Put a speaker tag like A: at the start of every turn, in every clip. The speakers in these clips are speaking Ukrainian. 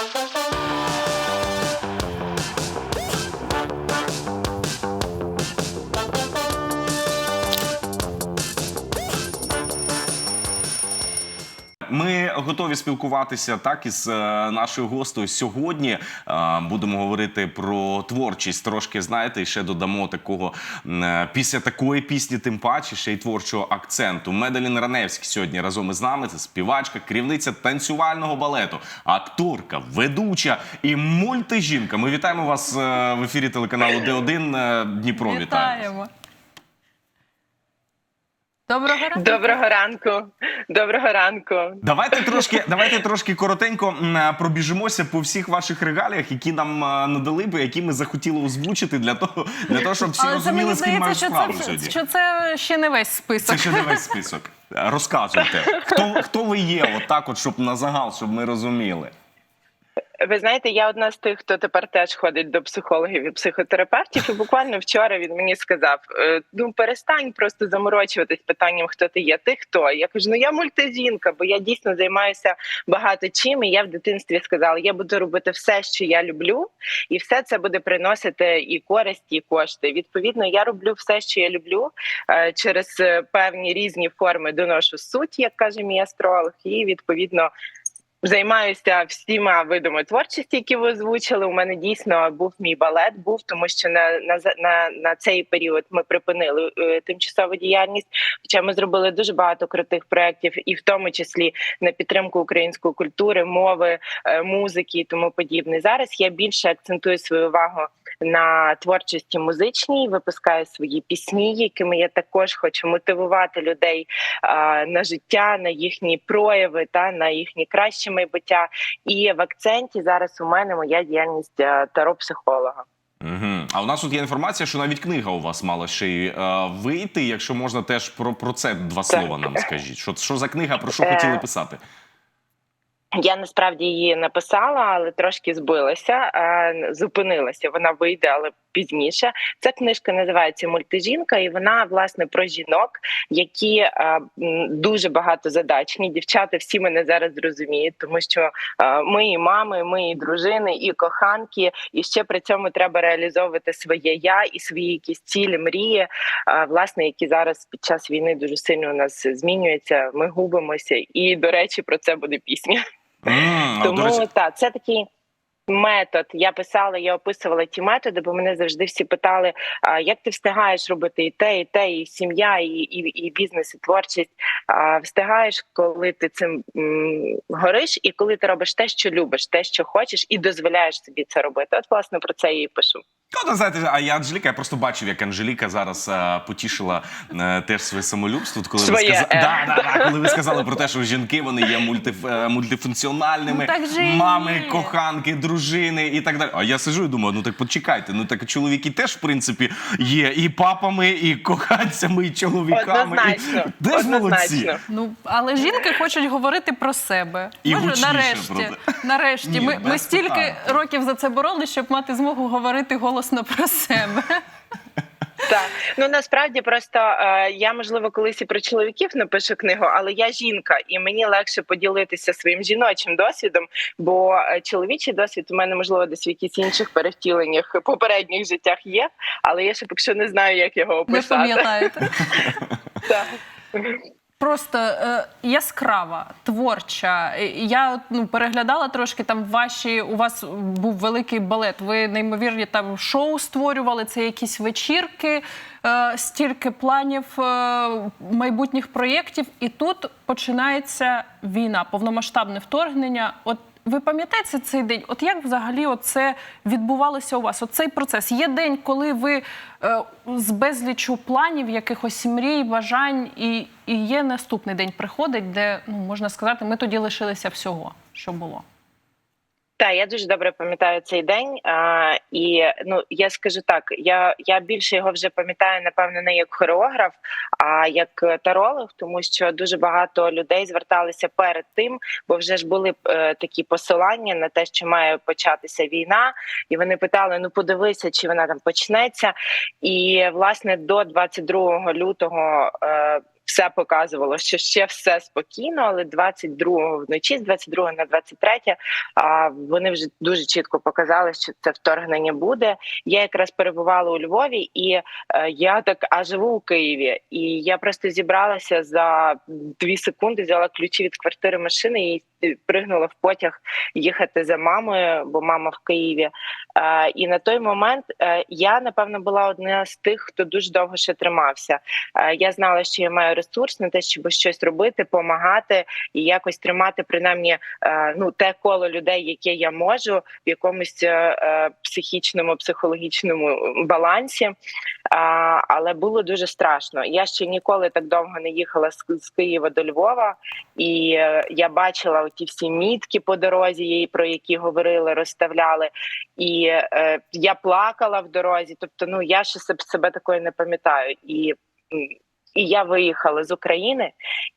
A: Thank you. Ми готові спілкуватися так із е, нашою гостею сьогодні. Е, будемо говорити про творчість. Трошки знаєте, і ще додамо такого е, після такої пісні, тим паче ще й творчого акценту. Медалін Раневський сьогодні разом із нами. Це співачка, керівниця танцювального балету, акторка, ведуча і мультижінка. Ми вітаємо вас в ефірі телеканалу Д1 е, Дніпро. Вітаємо.
B: Доброго ранку.
C: Доброго ранку. Доброго ранку.
A: Давайте трошки, давайте трошки коротенько е, пробіжимося по всіх ваших регаліях, які нам е, надали би, які ми захотіли озвучити для того, для того, щоб всі
B: Але
A: розуміли, з ким мають
B: що
A: справу
B: це,
A: сьогодні.
B: що це ще не весь список.
A: Це ще не весь список. Е, Розказуйте, хто, хто ви є, отак, от, щоб на загал, щоб ми розуміли.
C: Ви знаєте, я одна з тих, хто тепер теж ходить до психологів і психотерапевтів. І буквально вчора він мені сказав: е, ну перестань просто заморочуватись питанням, хто ти є. Ти хто? Я кажу, ну я мультизінка, бо я дійсно займаюся багато чим. І я в дитинстві сказала, я буду робити все, що я люблю, і все це буде приносити і користь, і кошти. Відповідно, я роблю все, що я люблю е, через е, певні різні форми доношу суть, як каже мій астролог, і відповідно. Займаюся всіма видами творчості, які ви озвучили. У мене дійсно був мій балет. Був тому, що на на на, на цей період ми припинили е, тимчасову діяльність. Хоча ми зробили дуже багато крутих проєктів, і в тому числі на підтримку української культури, мови, е, музики і тому подібне. Зараз я більше акцентую свою увагу на творчості музичній, випускаю свої пісні, якими я також хочу мотивувати людей на життя, на їхні прояви та на їхні кращі майбуття. І в акценті зараз у мене моя діяльність е, таро-психолога.
A: Угу. А у нас тут є інформація, що навіть книга у вас мала ще й е, вийти. Якщо можна теж про, про це два слова нам скажіть. Що, що за книга, про що
C: Е,
A: хотіли писати?
C: Я насправді її написала, але трошки збилася, зупинилася. Вона вийде, але пізніше. Ця книжка називається Мультижінка, і вона власне про жінок, які дуже багатозадачні. Дівчата всі мене зараз зрозуміють, тому що ми і мами, ми і дружини, і коханки, і ще при цьому треба реалізовувати своє я і свої якісь цілі, мрії, власне, які зараз під час війни дуже сильно у нас змінюються. Ми губимося, і до речі, про це буде пісня. Тому так, це такий метод. Я писала, я описувала ті методи, бо мене завжди всі питали: а, як ти встигаєш робити і те, і те, і сім'я, і, і, і бізнес, і творчість. А, встигаєш, коли ти цим м, гориш, і коли ти робиш те, що любиш, те, що хочеш, і дозволяєш собі це робити. От, власне, про це я і пишу.
A: Ну, знаєте, а я Анжеліка, я просто бачив, як Анжеліка зараз е, потішила е, теж своє самолюбство. Коли
C: Своє,
A: ви сказали,
C: е.
A: да, да, да, коли ви сказали про те, що жінки вони є мульти, е, мультифункціональними,
B: Ну, так же і
A: мами,
B: є.
A: коханки, дружини і так далі. А я сижу і думаю, ну так почекайте. Ну так чоловіки теж в принципі є і папами, і коханцями, і чоловіками.
C: Однозначно,
A: І... Теж молодці.
C: однозначно.
B: Ну, але жінки хочуть говорити про себе.
A: І
B: Може,
A: гучніше
B: нарешті,
A: про
B: нарешті.
A: Ні,
B: ми,
A: без
B: ми стільки
A: питань.
B: років за це боролись, щоб мати змогу говорити голосно про себе.
C: Так, ну насправді просто е, я можливо колись і про чоловіків напишу книгу, але я жінка, і мені легше поділитися своїм жіночим досвідом, бо е, чоловічий досвід у мене можливо десь в якісь інших перевтіленнях попередніх життях є, але я ще поки що не знаю, як його
B: Не пам'ятаєте?
C: Так.
B: Просто е, яскрава, творча. Я ну, переглядала трошки там ваші. У вас був великий балет. Ви неймовірні там шоу створювали. Це якісь вечірки, е, стільки планів е, майбутніх проєктів. І тут починається війна, повномасштабне вторгнення. От ви пам'ятаєте цей день? От як взагалі це відбувалося у вас? От цей процес. Є день, коли ви е, з безлічу планів, якихось мрій, бажань, і, і є наступний день приходить, де ну можна сказати, ми тоді лишилися всього, що було.
C: Так, я дуже добре пам'ятаю цей день. А, і ну я скажу так: я я більше його вже пам'ятаю, напевно, не як хореограф, а як таролог, тому що дуже багато людей зверталися перед тим, бо вже ж були е, такі посилання на те, що має початися війна, і вони питали: ну подивися, чи вона там почнеться. І власне до 22 лютого. Е, все показувало, що ще все спокійно, але 22-го вночі, з 22 на 23, а вони вже дуже чітко показали, що це вторгнення буде. Я якраз перебувала у Львові, і е, я так а живу у Києві. І я просто зібралася за дві секунди, взяла ключі від квартири машини і пригнула в потяг їхати за мамою, бо мама в Києві. Е, і на той момент е, я напевно була одна з тих, хто дуже довго ще тримався. Я знала, що я маю ресурс на те, щоб щось робити, допомагати і якось тримати принаймні е, ну те коло людей, яке я можу, в якомусь е, е, психічному, психологічному балансі. Але було дуже страшно. Я ще ніколи так довго не їхала з, Києва до Львова, і я бачила оті всі мітки по дорозі, про які говорили, розставляли. І я плакала в дорозі. Тобто, ну я ще себе, такої не пам'ятаю. І, і я виїхала з України.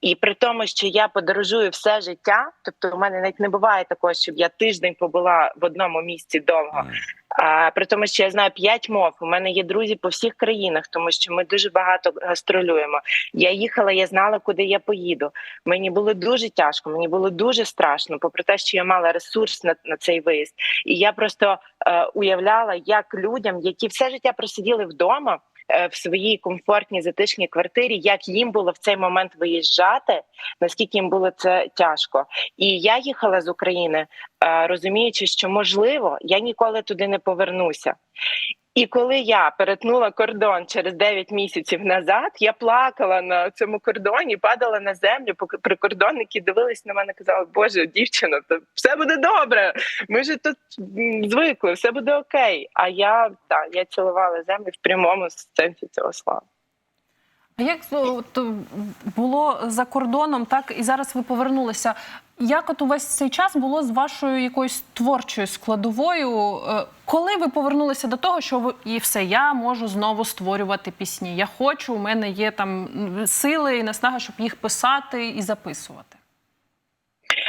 C: І при тому, що я подорожую все життя, тобто у мене навіть не буває такого, щоб я тиждень побула в одному місці довго. А при тому, що я знаю п'ять мов. У мене є друзі по всіх країнах, тому що ми дуже багато гастролюємо. Я їхала, я знала, куди я поїду. Мені було дуже тяжко, мені було дуже страшно, попри те, що я мала ресурс на, на цей виїзд. І я просто е, уявляла, як людям, які все життя просиділи вдома. Е, В своїй комфортній затишній квартирі, як їм було в цей момент виїжджати, наскільки їм було це тяжко, і я їхала з України, е, розуміючи, що можливо я ніколи туди не повернуся. І коли я перетнула кордон через 9 місяців назад, я плакала на цьому кордоні, падала на землю. Поки прикордонники дивились на мене, казали, Боже, дівчина, то все буде добре. Ми ж тут звикли, все буде окей. А я так, я цілувала землю в прямому сенсі цього слова.
B: А як от, було за кордоном, так і зараз ви повернулися. Як от увесь цей час було з вашою якоюсь творчою складовою? Е, Коли ви повернулися до того, що ви і все, я можу знову створювати пісні? Я хочу, у мене є там сили і наснага, щоб їх писати і записувати.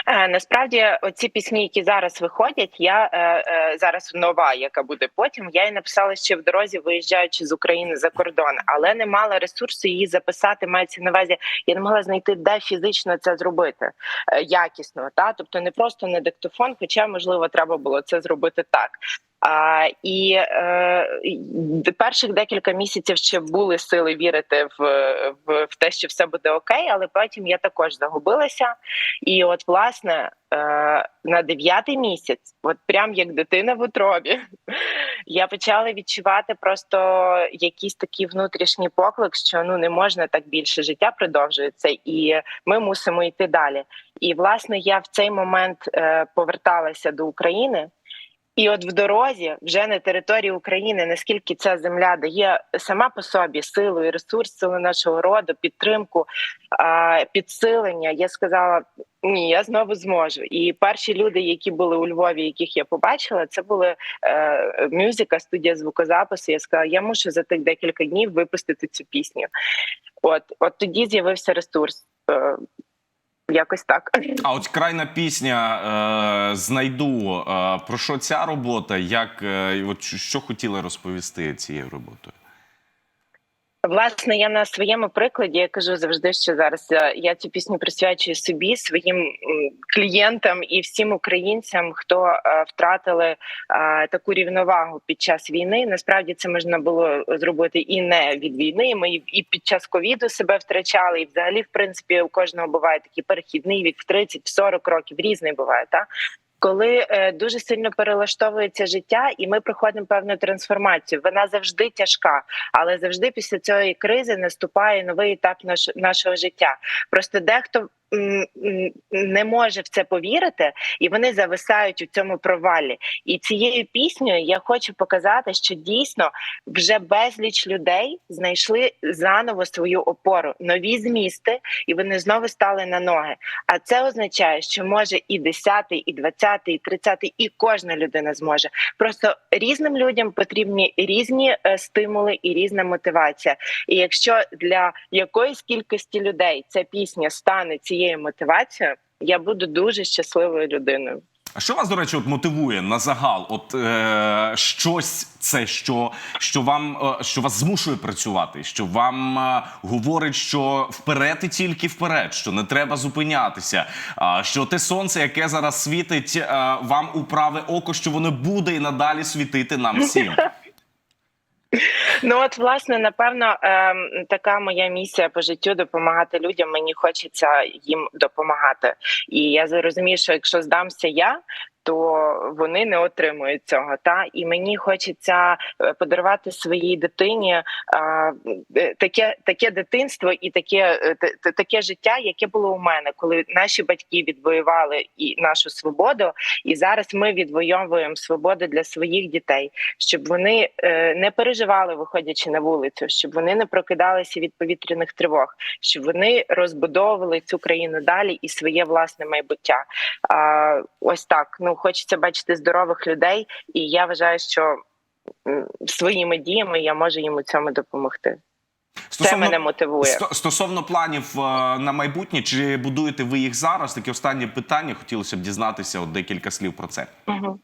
C: Е, Насправді, оці пісні, які зараз виходять, я е, е, зараз нова, яка буде потім. Я її написала ще в дорозі, виїжджаючи з України за кордон, але не мала ресурсу її записати. Мається на увазі, я не могла знайти, де фізично це зробити якісно. Та тобто не просто на диктофон, хоча можливо треба було це зробити так. А, і е, перших декілька місяців ще були сили вірити в, в, в те, що все буде окей, але потім я також загубилася. І от власне е, на дев'ятий місяць, от прям як дитина в утробі, я почала відчувати просто якийсь такий внутрішній поклик, що ну не можна так більше життя продовжується, і ми мусимо йти далі. І власне я в цей момент е, поверталася до України. І от в дорозі, вже на території України, наскільки ця земля дає сама по собі силу і ресурс, силу нашого роду, підтримку, підсилення, я сказала: ні, я знову зможу. І перші люди, які були у Львові, яких я побачила, це були е, мюзика, студія звукозапису. Я сказала, я мушу за тих декілька днів випустити цю пісню. От, от тоді з'явився ресурс. Е, Якось так.
A: А от крайна пісня е, знайду. Е, про що ця робота? Як е, от що хотіли розповісти цією роботою?
C: Власне, я на своєму прикладі я кажу завжди, що зараз е, я цю пісню присвячую собі, своїм клієнтам і всім українцям, хто е, втратили е, таку рівновагу під час війни. Насправді це можна було зробити і не від війни. Ми і- під час ковіду себе втрачали, і взагалі, в принципі, у кожного буває такий перехідний вік в 30-40 років, різний буває, та коли е, дуже сильно перелаштовується життя, і ми проходимо певну трансформацію. Вона завжди тяжка, але завжди після цієї кризи наступає новий етап наш, нашого життя. Просто дехто не може в це повірити, і вони зависають у цьому провалі. І цією піснею я хочу показати, що дійсно вже безліч людей знайшли заново свою опору, нові змісти, і вони знову стали на ноги. А це означає, що може і 10-й, і 20-й, і 30-й, і кожна людина зможе. Просто різним людям потрібні різні е, стимули і різна мотивація. І якщо для якоїсь кількості людей ця пісня стане цією мотивацією, я буду дуже щасливою людиною.
A: А що вас, до речі, от мотивує на загал? От е, щось це, що, що вам е, що вас змушує працювати, що вам е, говорить, що вперед і тільки вперед, що не треба зупинятися. А що те сонце, яке зараз світить е, вам у праве око, що воно буде і надалі світити нам всім.
C: Ну от, власне, напевно, ем, така моя місія по життю допомагати людям. Мені хочеться їм допомагати. І я зрозумію, що якщо здамся я. То вони не отримують цього, та і мені хочеться е, подарувати своїй дитині а, е, таке, таке дитинство і таке, е, таке життя, яке було у мене, коли наші батьки відвоювали і нашу свободу, і зараз ми відвоюємо свободу для своїх дітей, щоб вони е, не переживали, виходячи на вулицю, щоб вони не прокидалися від повітряних тривог, щоб вони розбудовували цю країну далі і своє власне майбуття. А, ось так. Ну хочеться бачити здорових людей, і я вважаю, що своїми діями я можу їм у цьому допомогти. Це мене мотивує.
A: Стосовно планів е, на майбутнє, чи будуєте ви їх зараз? Таке останнє питання. Хотілося б дізнатися от декілька слів про це.
C: Мгм.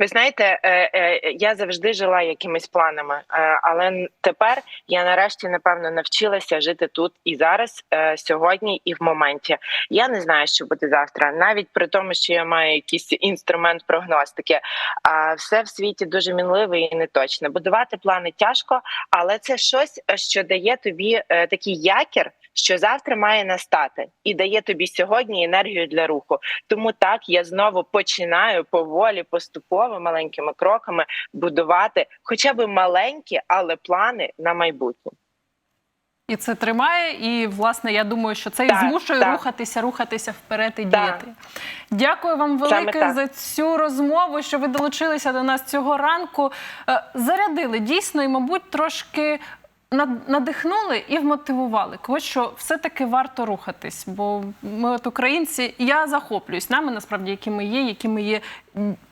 C: Ви знаєте, е, е, я завжди жила якимись планами, е, але тепер я нарешті напевно навчилася жити тут і зараз, сьогодні і в моменті. Я не знаю, що буде завтра, навіть при тому, що я маю якийсь інструмент прогностики. А все в світі дуже мінливе і неточне. Будувати плани тяжко, але це щось, що дає тобі такий якір, що завтра має настати, і дає тобі сьогодні енергію для руху. Тому так я знову починаю поволі, поступово, маленькими кроками будувати хоча б маленькі, але плани на майбутнє.
B: І це тримає, і власне я думаю, що це і змушує
C: так.
B: рухатися, рухатися вперед і
C: Так.
B: діяти. Дякую вам велике за цю розмову, що ви долучилися до нас цього ранку. Е, Зарядили дійсно, і, мабуть, трошки. Над- Надихнули і вмотивували когось, що все-таки варто рухатись. Бо ми, от українці, я захоплююсь нами, насправді, які ми є, які ми є.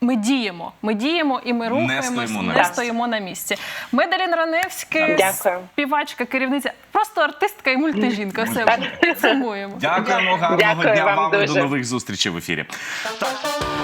B: Ми діємо. Ми діємо і ми
A: Не
B: рухаємось,
A: стоїмо
B: не стоїмо на місці. Медалін Раневський,
C: Дякую.
B: співачка, керівниця, просто артистка і мультижінка. Все підсумуємо.
A: Дякуємо, гарного
C: Дякую
A: дня
C: вам
A: вам і до нових зустрічей в ефірі. Так.